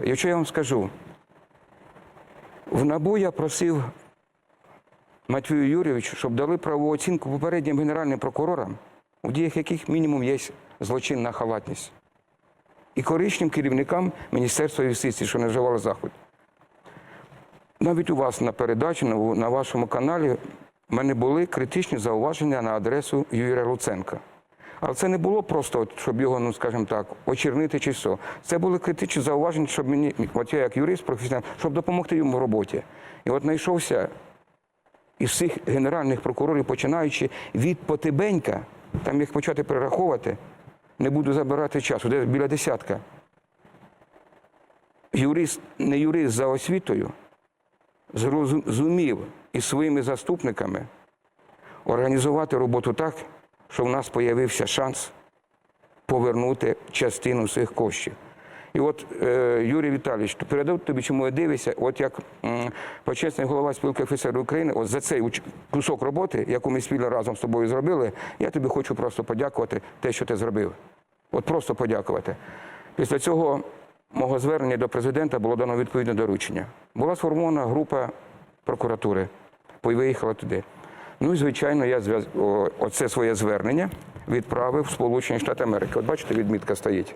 Якщо я вам скажу, в НАБУ я просив Матвію Юрійовичу, щоб дали правову оцінку попереднім генеральним прокурорам, у діях яких мінімум є злочинна халатність, і коричним керівникам Міністерства юстиції, що не вживали заходів. Навіть у вас на передачі, на вашому каналі, в мене були критичні зауваження на адресу Юрія Луценка. Але це не було просто, щоб його, ну скажімо так, очернити чи що. Це були критичні зауваження, щоб мені, от я як юрист професіонал, щоб допомогти йому в роботі. І от знайшовся із всіх генеральних прокурорів, починаючи від Потебенька, там їх почати перераховувати, не буду забирати часу, де біля десятка. Юрист, не юрист за освітою, зрозу- зумів із своїми заступниками організувати роботу так, що в нас з'явився шанс повернути частину цих коштів. І от е, Юрій Віталійович, передав тобі, чому я дивишся, от як почесний голова спілки офіцерів України, от за цей кусок роботи, яку ми спільно разом з тобою зробили, я тобі хочу просто подякувати те, що ти зробив. От просто подякувати. Після цього мого звернення до президента було дано відповідне доручення. Була сформована група прокуратури, виїхала туди. Ну і звичайно, я зв'яз... оце своє звернення відправив в Сполучені Штати Америки. От бачите, відмітка стоїть.